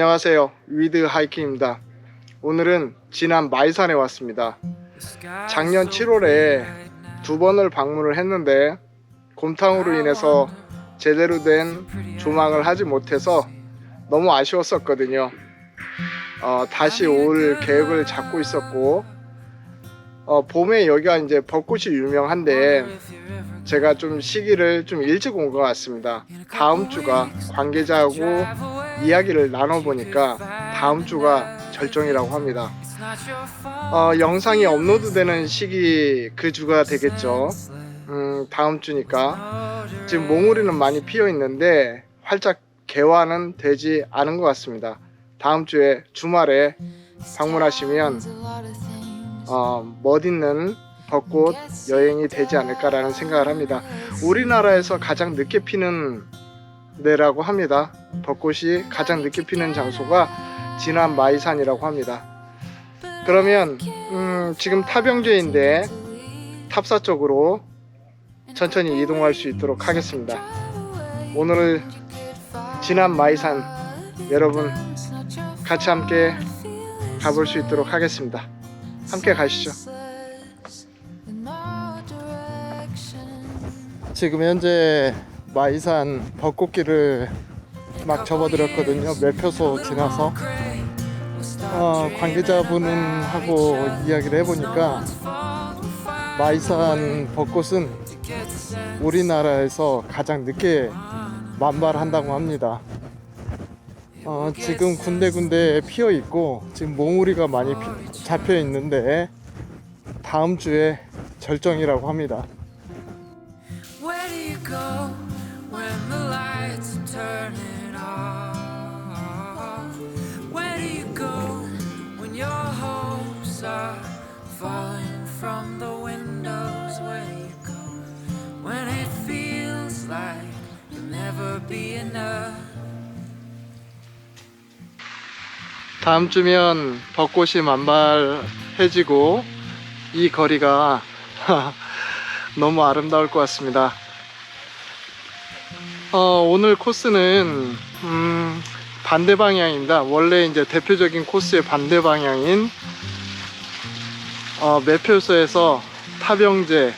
안녕하세요. 위드 하이킹입니다. 오늘은 지난 마이산에 왔습니다. 작년 7월에 두 번을 방문을 했는데 곰탕으로 인해서 제대로 된 조망을 하지 못해서 너무 아쉬웠었거든요. 어, 다시 올 계획을 잡고 있었고 어, 봄에 여기가 이제 벚꽃이 유명한데 제가 좀 시기를 좀 일찍 온 것 같습니다. 다음 주가 관계자하고 이야기를 나눠보니까 다음 주가 절정이라고 합니다. 어, 영상이 업로드되는 시기 그 주가 되겠죠. 음, 다음 주니까 지금 몽우리는 많이 피어 있는데 활짝 개화는 되지 않은 것 같습니다. 다음 주에 주말에 방문하시면 어, 멋있는 벚꽃 여행이 되지 않을까라는 생각을 합니다. 우리나라에서 가장 늦게 피는 데라고 합니다. 벚꽃이 가장 늦게 피는 장소가 진안 마이산이라고 합니다. 그러면 음, 지금 타병제인데 탑사 쪽으로 천천히 이동할 수 있도록 하겠습니다. 오늘 진안 마이산 여러분 같이 함께 가볼 수 있도록 하겠습니다. 함께 가시죠. 지금 현재 마이산 벚꽃길을 막 접어들었거든요. 매표소 지나서 어, 관계자분하고 이야기를 해보니까 마이산 벚꽃은 우리나라에서 가장 늦게 만발한다고 합니다. 어, 지금 군데군데 피어 있고 지금 몽우리가 많이 피- 잡혀 있는데 다음 주에 절정이라고 합니다. When the lights are turning off? Where do you go when your hopes are falling from the windows? Where do you go when it feels like you'll never be enough? 다음 주면 벚꽃이 만발해지고 이 거리가 너무 아름다울 것 같습니다. 어, 오늘 코스는 음, 반대 방향입니다. 원래 이제 대표적인 코스의 반대 방향인 어, 매표소에서 타병제,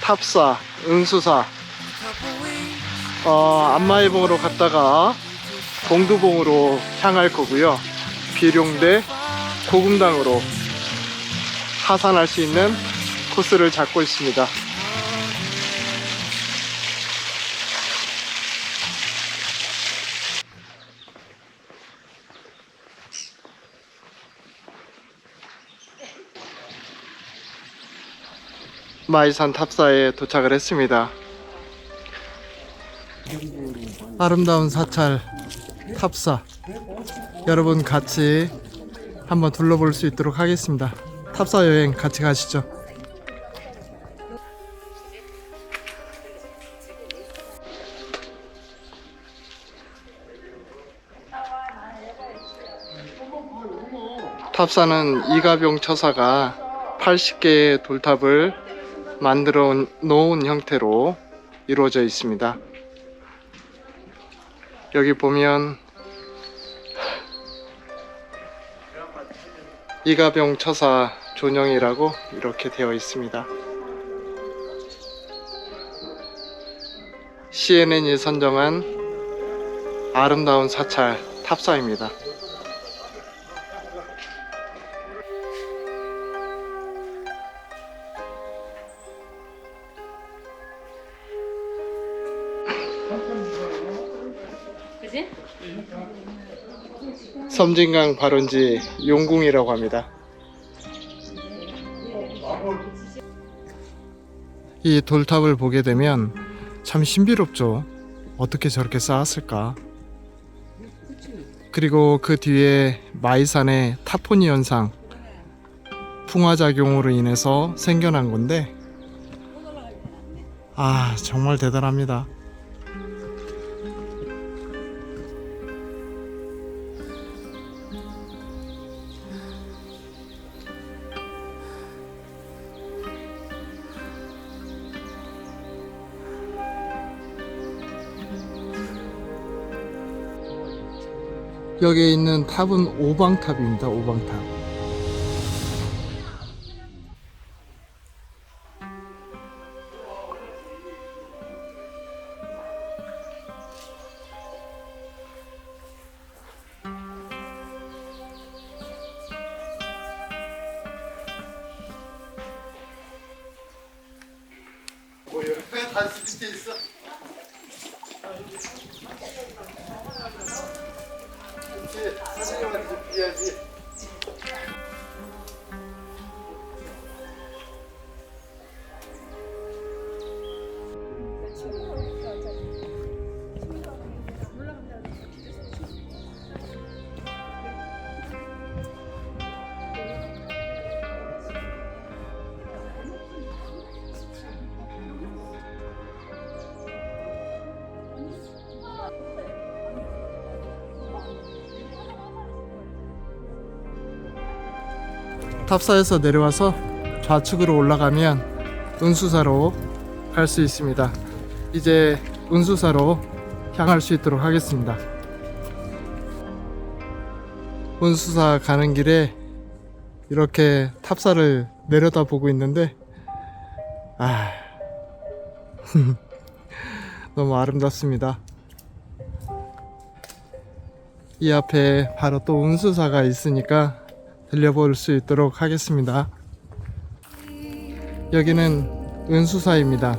탑사, weeks, 어, 안마의봉으로 갔다가 공두봉으로 향할 거고요. 비룡대 고금당으로 하산할 수 있는 코스를 잡고 있습니다. 마이산 탑사에 도착을 했습니다. 아름다운 사찰 탑사 여러분 같이 한번 둘러볼 수 있도록 하겠습니다. 탑사 여행 같이 가시죠. 탑사는 이가병 처사가 80개의 돌탑을 만들어 놓은 형태로 이루어져 있습니다. 여기 보면 이가병 처사 존영이라고 이렇게 되어 있습니다. CNN이 선정한 아름다운 사찰 탑사입니다. 섬진강 발원지 용궁이라고 합니다. 이 돌탑을 보게 되면 참 신비롭죠. 어떻게 저렇게 쌓았을까? 그리고 그 뒤에 마이산의 타포니 현상, 풍화작용으로 인해서 생겨난 건데, 아, 정말 대단합니다. 여기에 있는 탑은 오방탑입니다. 오방탑. 뭐 있어. 그렇지. 선생님한테 비야지. 탑사에서 내려와서 좌측으로 올라가면 운수사로 갈 수 있습니다. 이제 운수사로 향할 수 있도록 하겠습니다. 운수사 가는 길에 이렇게 탑사를 내려다 보고 있는데 아 너무 아름답습니다. 이 앞에 바로 또 운수사가 있으니까 들려볼 수 있도록 하겠습니다. 여기는 은수사입니다.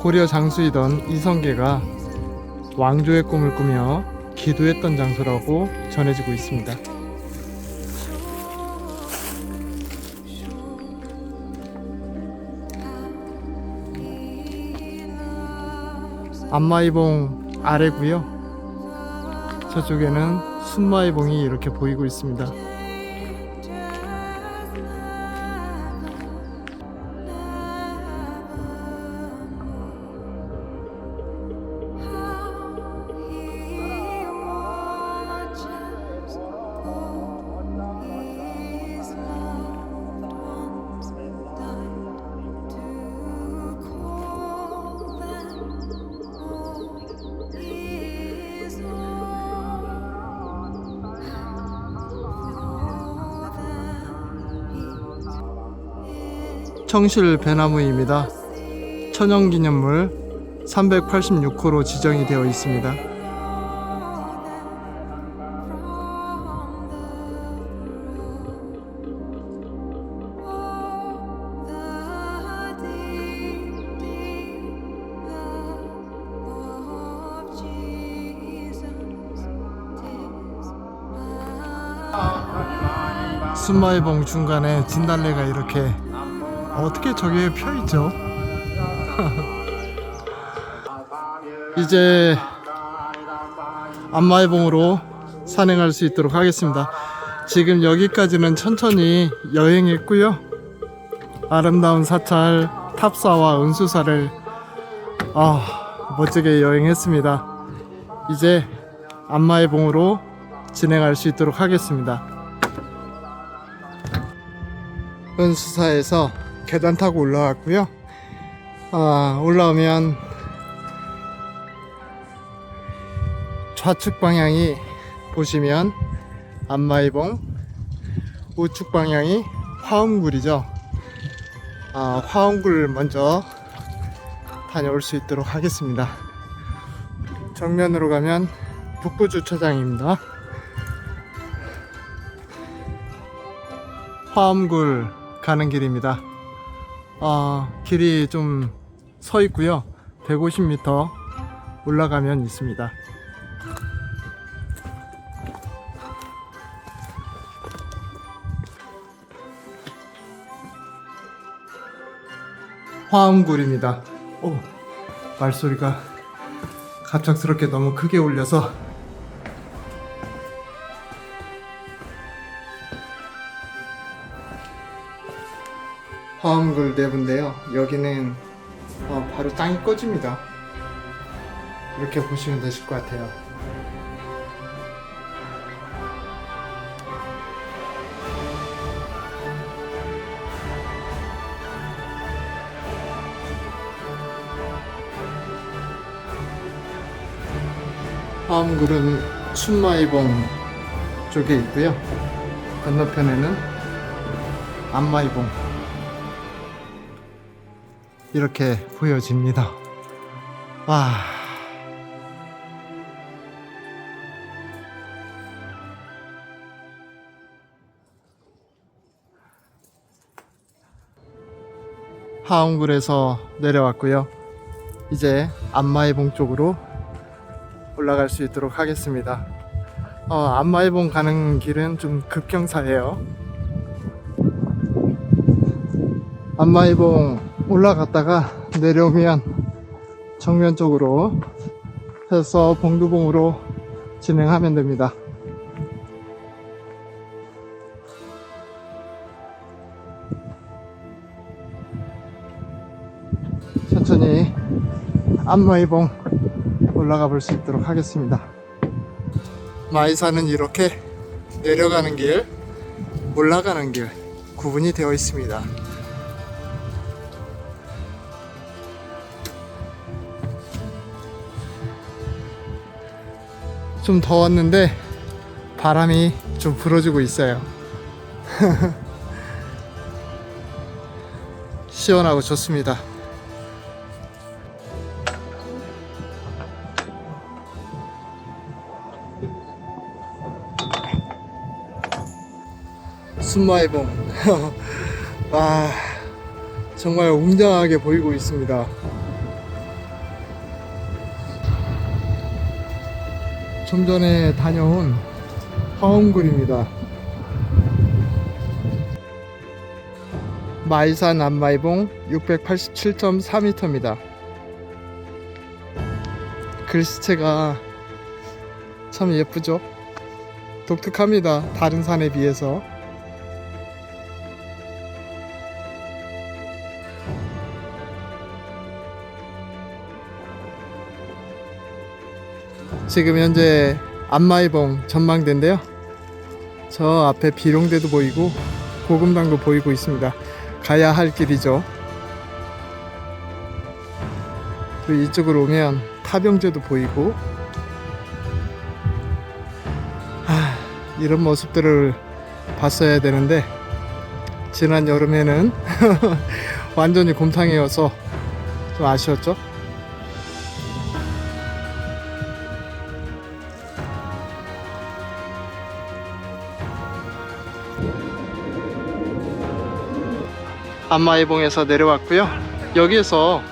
고려 장수이던 이성계가 왕조의 꿈을 꾸며 기도했던 장소라고 전해지고 있습니다. 안마이봉 아래고요. 저쪽에는 순마이봉이 이렇게 보이고 있습니다. 청실 배나무입니다. 천연기념물 386호로 지정이 되어 있습니다. 순마이봉 중간에 진달래가 이렇게 어떻게 저기에 펴 있죠? 이제 안마의봉으로 산행할 수 있도록 하겠습니다. 지금 여기까지는 천천히 여행했고요. 아름다운 사찰 탑사와 은수사를 아 멋지게 여행했습니다. 이제 안마의 봉으로 진행할 수 있도록 하겠습니다. 은수사에서 계단 타고 올라왔고요. 아, 올라오면 좌측 방향이 보시면 안마이봉, 우측 방향이 화엄굴이죠. 아, 화엄굴 먼저 다녀올 수 있도록 하겠습니다. 정면으로 가면 북부 주차장입니다. 화엄굴 가는 길입니다. 아, 길이 좀 서 있고요. 150m 올라가면 있습니다. 화엄굴입니다. 오, 말소리가 갑작스럽게 너무 크게 울려서 화엄굴 내부인데요. 여기는 어, 바로 땅이 꺼집니다. 이렇게 보시면 되실 것 같아요. 화엄굴은 춘마이봉 쪽에 있고요. 건너편에는 안마이봉 이렇게 보여집니다. 와. 하원굴에서 내려왔고요. 이제 안마이봉 쪽으로 올라갈 수 있도록 하겠습니다. 어, 안마이봉 가는 길은 좀 급경사예요. 안마이봉 올라갔다가 내려오면 정면 쪽으로 해서 봉두봉으로 진행하면 됩니다. 천천히 안마이봉 올라가 볼 수 있도록 하겠습니다. 마이산은 이렇게 내려가는 길, 올라가는 길 구분이 되어 있습니다. 좀 더웠는데 바람이 좀 불어주고 있어요. 시원하고 좋습니다. 순마이봉 아 정말 웅장하게 보이고 있습니다 좀 전에 다녀온 화엄굴입니다. 마이산 안마이봉 687.4m입니다. 글씨체가 참 예쁘죠? 독특합니다. 다른 산에 비해서 지금 현재 안마이봉 전망대인데요. 저 앞에 비룡대도 보이고 고금당도 보이고 있습니다. 가야 할 길이죠. 그리고 이쪽으로 오면 타병제도 보이고 아, 이런 모습들을 봤어야 되는데 지난 여름에는 완전히 곰탕이어서 좀 아쉬웠죠. 안마이봉에서 내려왔고요. 여기에서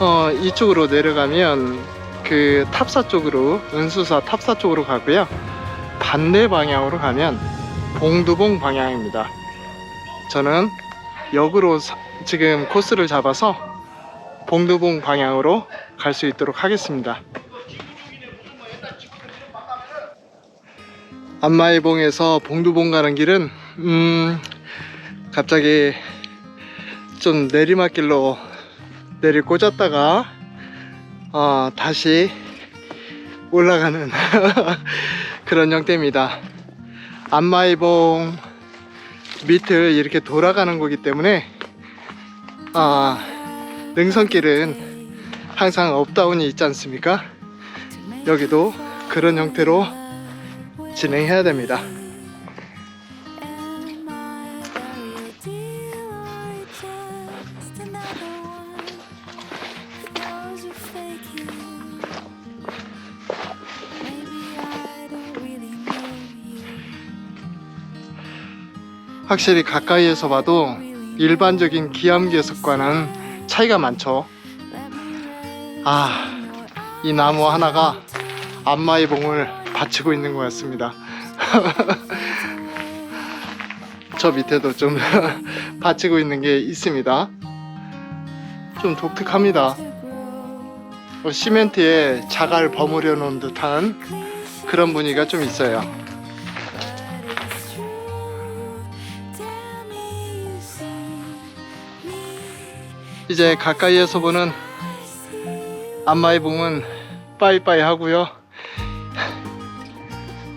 어, 이쪽으로 내려가면 그 탑사 쪽으로 은수사 탑사 쪽으로 가고요. 반대 방향으로 가면 봉두봉 방향입니다. 저는 역으로 사- 지금 코스를 잡아서 봉두봉 방향으로 갈 수 있도록 하겠습니다. 안마이봉에서 봉두봉 가는 길은 음, 갑자기 좀 내리막길로 내리 꽂았다가 어, 다시 올라가는 그런 형태입니다. 안마이봉 밑을 이렇게 돌아가는 거기 때문에 아, 능선길은 항상 업다운이 있지 않습니까? 여기도 그런 형태로 진행해야 됩니다. 확실히 가까이에서 봐도 일반적인 기암괴석과는 차이가 많죠. 아, 이 나무 하나가 안마의 봉을 받치고 있는 것 같습니다. 저 밑에도 좀 받치고 있는 게 있습니다. 좀 독특합니다. 어, 시멘트에 자갈 버무려 놓은 듯한 그런 분위기가 좀 있어요. 이제 가까이에서 보는 안마의 봉은 빠이빠이 하고요.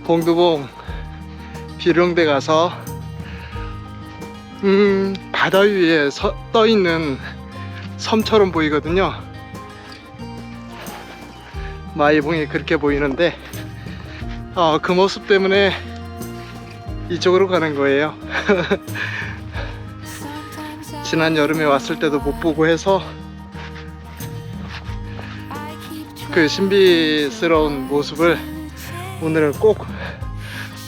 봉두봉 비룡대 가서 음 바다 위에 서, 떠 있는 섬처럼 보이거든요. 마이봉이 그렇게 보이는데 어, 그 모습 때문에 이쪽으로 가는 거예요. 지난 여름에 왔을 때도 못 보고 해서 그 신비스러운 모습을 오늘은 꼭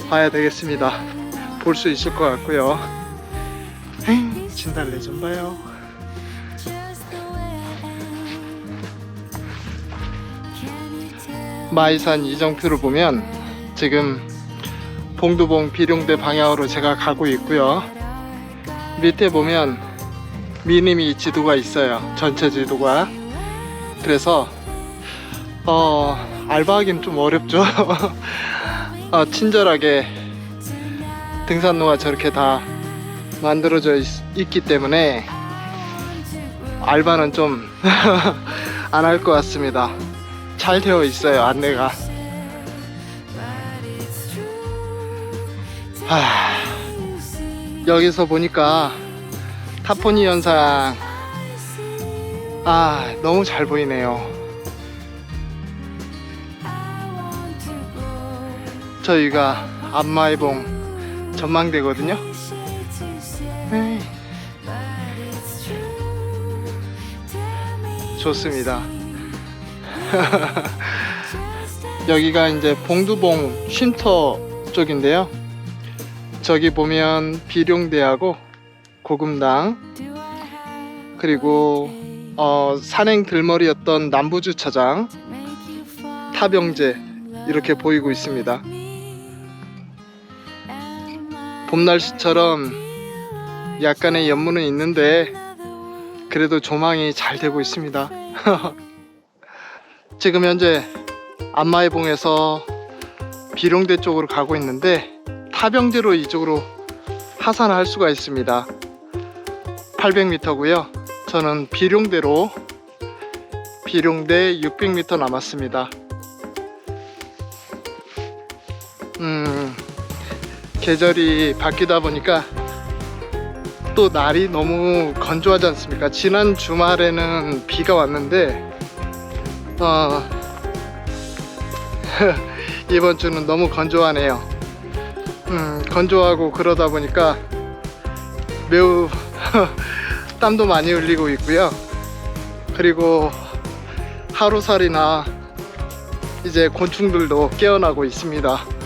봐야 되겠습니다. 볼 수 있을 것 같고요. 진달래 좀 봐요. 마이산 이정표를 보면 지금 봉두봉 비룡대 방향으로 제가 가고 있고요. 밑에 보면 미니미 지도가 있어요. 전체 지도가. 그래서 어 알바하기는 좀 어렵죠. 어, 친절하게 등산로가 저렇게 다 만들어져 있, 있기 때문에 알바는 좀 안 할 것 같습니다. 잘 되어 있어요 안내가. 하, 여기서 보니까 타포니 현상 아 너무 잘 보이네요. 저희가 안마의봉 전망대거든요. 네, 좋습니다. 여기가 이제 봉두봉 쉼터 쪽인데요. 저기 보면 비룡대하고 고금당 그리고 어, 산행 들머리였던 남부주차장 타병제 이렇게 보이고 있습니다. 봄 날씨처럼 약간의 연무는 있는데 그래도 조망이 잘 되고 있습니다. 지금 현재 안마의봉에서 비룡대 쪽으로 가고 있는데 타병제로 이쪽으로 하산할 수가 있습니다. 800m고요. 저는 비룡대로 비룡대 600m 남았습니다. 음, 계절이 바뀌다 보니까 또 날이 너무 건조하지 않습니까? 지난 주말에는 비가 왔는데 어, 이번 주는 너무 건조하네요. 음, 건조하고 그러다 보니까 매우 땀도 많이 흘리고 있고요. 그리고 하루살이나 이제 곤충들도 깨어나고 있습니다.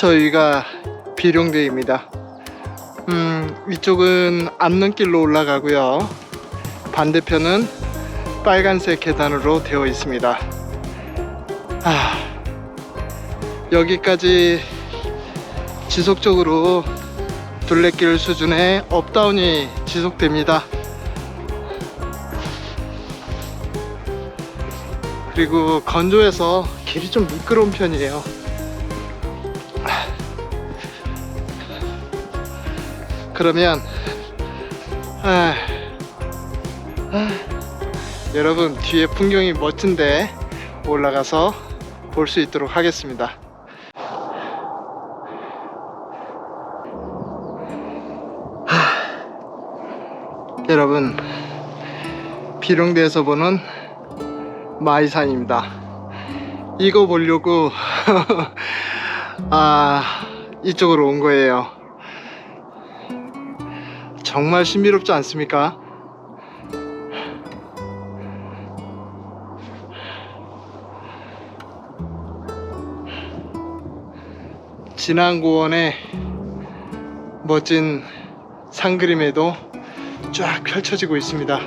저희가 비룡대입니다. 음, 위쪽은 암릉길로 올라가고요. 반대편은 빨간색 계단으로 되어 있습니다. 아, 여기까지 지속적으로 둘레길 수준의 업다운이 지속됩니다. 그리고 건조해서 길이 좀 미끄러운 편이에요. 그러면 아, 아, 여러분 뒤에 풍경이 멋진데 올라가서 볼 수 있도록 하겠습니다. 하, 여러분 비룡대에서 보는 마이산입니다. 이거 보려고 아 이쪽으로 온 거예요. 정말 신비롭지 않습니까? 진안 고원의 멋진 상그림에도 쫙 펼쳐지고 있습니다.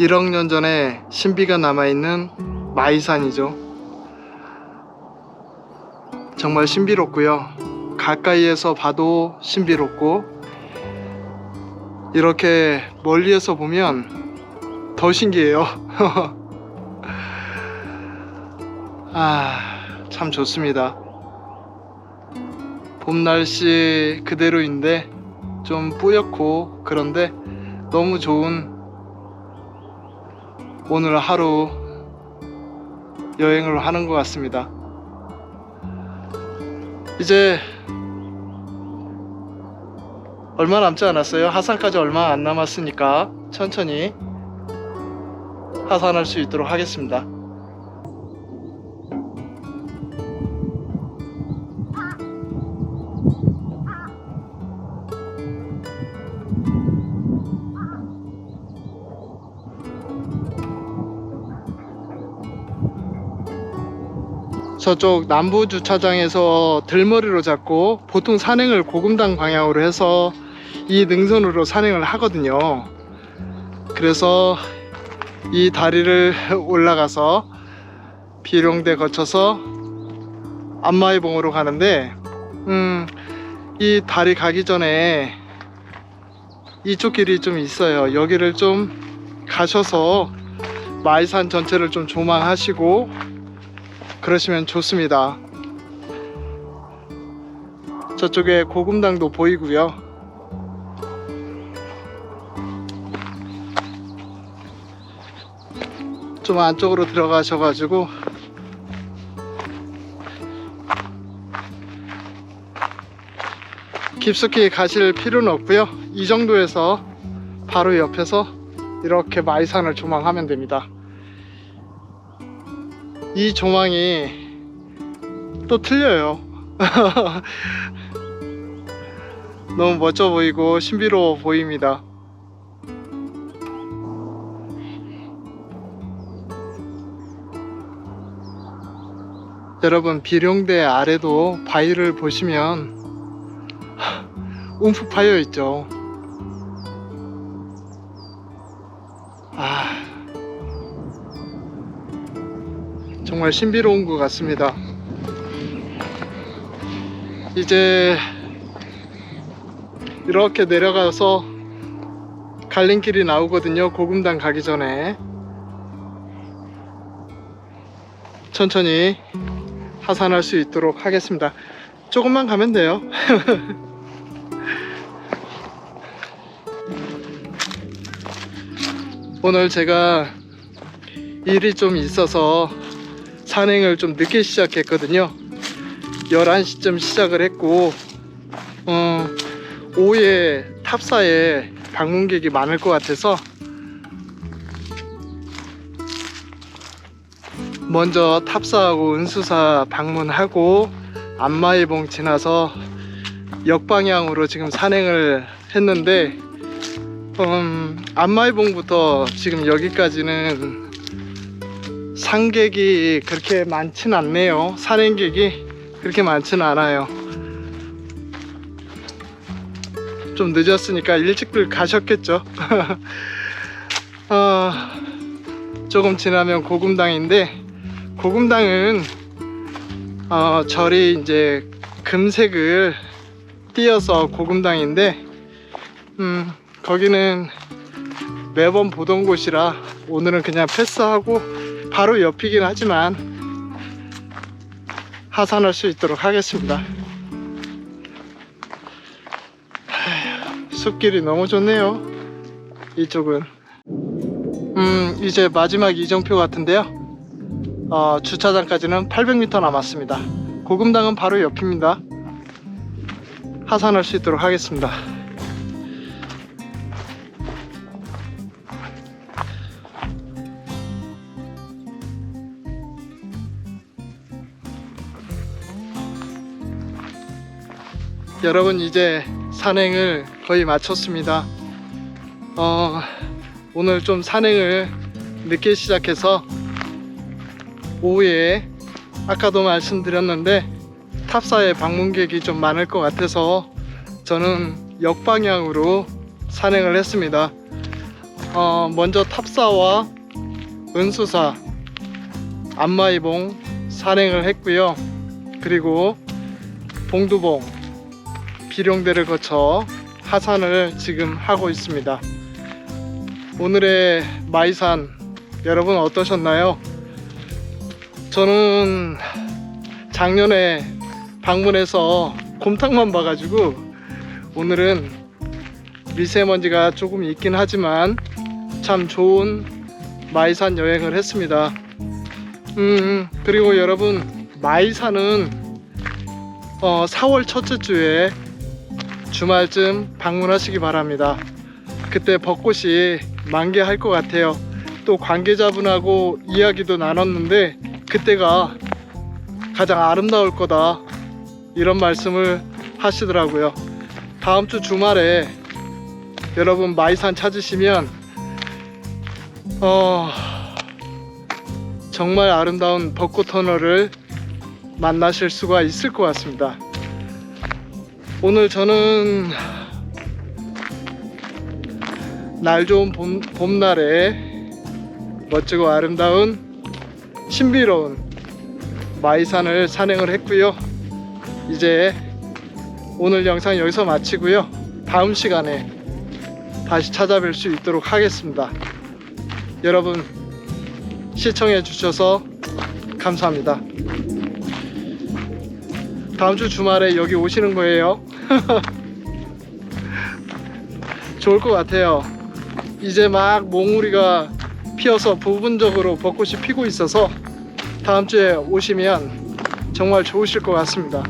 1억 년 전에 신비가 남아있는 마이산이죠. 정말 신비롭고요. 가까이에서 봐도 신비롭고 이렇게 멀리에서 보면 더 신기해요. 아, 참 좋습니다. 봄 날씨 그대로인데 좀 뿌옇고 그런데 너무 좋은 오늘 하루 여행을 하는 것 같습니다. 이제 얼마 남지 않았어요. 하산까지 얼마 안 남았으니까 천천히 하산할 수 있도록 하겠습니다. 저쪽 남부 주차장에서 들머리로 잡고 보통 산행을 고금당 방향으로 해서 이 능선으로 산행을 하거든요. 그래서 이 다리를 올라가서 비룡대 거쳐서 안마의봉으로 가는데 음, 이 다리 가기 전에 이쪽 길이 좀 있어요. 여기를 좀 가셔서 마이산 전체를 좀 조망하시고 그러시면 좋습니다. 저쪽에 고금당도 보이고요. 좀 안쪽으로 들어가셔가지고 깊숙이 가실 필요는 없고요. 이 정도에서 바로 옆에서 이렇게 마이산을 조망하면 됩니다. 이 조망이 또 틀려요. 너무 멋져 보이고 신비로워 보입니다. 여러분 비룡대 아래도 바위를 보시면 움푹 파여 있죠. 아 정말 신비로운 것 같습니다. 이제 이렇게 내려가서 갈림길이 나오거든요. 고금당 가기 전에 천천히 하산할 수 있도록 하겠습니다. 조금만 가면 돼요. 오늘 제가 일이 좀 있어서 산행을 좀 늦게 시작했거든요. 11시쯤 시작을 했고, 어, 오후에 탑사에 방문객이 많을 것 같아서 먼저 탑사하고 은수사 방문하고 안마의봉 지나서 역방향으로 지금 산행을 했는데 음, 안마의봉부터 지금 여기까지는 상객이 그렇게 많진 않네요. 산행객이 그렇게 많지는 않아요. 좀 늦었으니까 일찍들 가셨겠죠? 어, 조금 지나면 고금당인데 고금당은 어, 절이 이제 금색을 띄어서 고금당인데 음, 거기는 매번 보던 곳이라 오늘은 그냥 패스하고 바로 옆이긴 하지만 하산할 수 있도록 하겠습니다. 숲길이 너무 좋네요. 이쪽은 음 이제 마지막 이정표 같은데요. 어, 주차장까지는 800m 남았습니다. 고금당은 바로 옆입니다. 하산할 수 있도록 하겠습니다. 여러분 이제 산행을 거의 마쳤습니다. 어, 오늘 좀 산행을 늦게 시작해서 오후에 아까도 말씀드렸는데 탑사에 방문객이 좀 많을 것 같아서 저는 역방향으로 산행을 했습니다. 어, 먼저 탑사와 은수사, 안마이봉 산행을 했고요. 그리고 봉두봉, 비룡대를 거쳐 하산을 지금 하고 있습니다. 오늘의 마이산 여러분 어떠셨나요? 저는 작년에 방문해서 곰탕만 봐가지고 오늘은 미세먼지가 조금 있긴 하지만 참 좋은 마이산 여행을 했습니다. 음, 그리고 여러분, 마이산은 어, 4월 첫째 주에 주말쯤 방문하시기 바랍니다. 그때 벚꽃이 만개할 것 같아요. 또 관계자분하고 이야기도 나눴는데 그때가 가장 아름다울 거다 이런 말씀을 하시더라고요. 다음 주 주말에 여러분 마이산 찾으시면 어 정말 아름다운 벚꽃 터널을 만나실 수가 있을 것 같습니다. 오늘 저는 날 좋은 봄, 봄날에 멋지고 아름다운 신비로운 마이산을 산행을 했고요. 이제 오늘 영상 여기서 마치고요. 다음 시간에 다시 찾아뵐 수 있도록 하겠습니다. 여러분 시청해 주셔서 감사합니다. 다음 주 주말에 여기 오시는 거예요. 좋을 것 같아요. 이제 막 몽우리가 피어서 부분적으로 벚꽃이 피고 있어서 다음 주에 오시면 정말 좋으실 것 같습니다.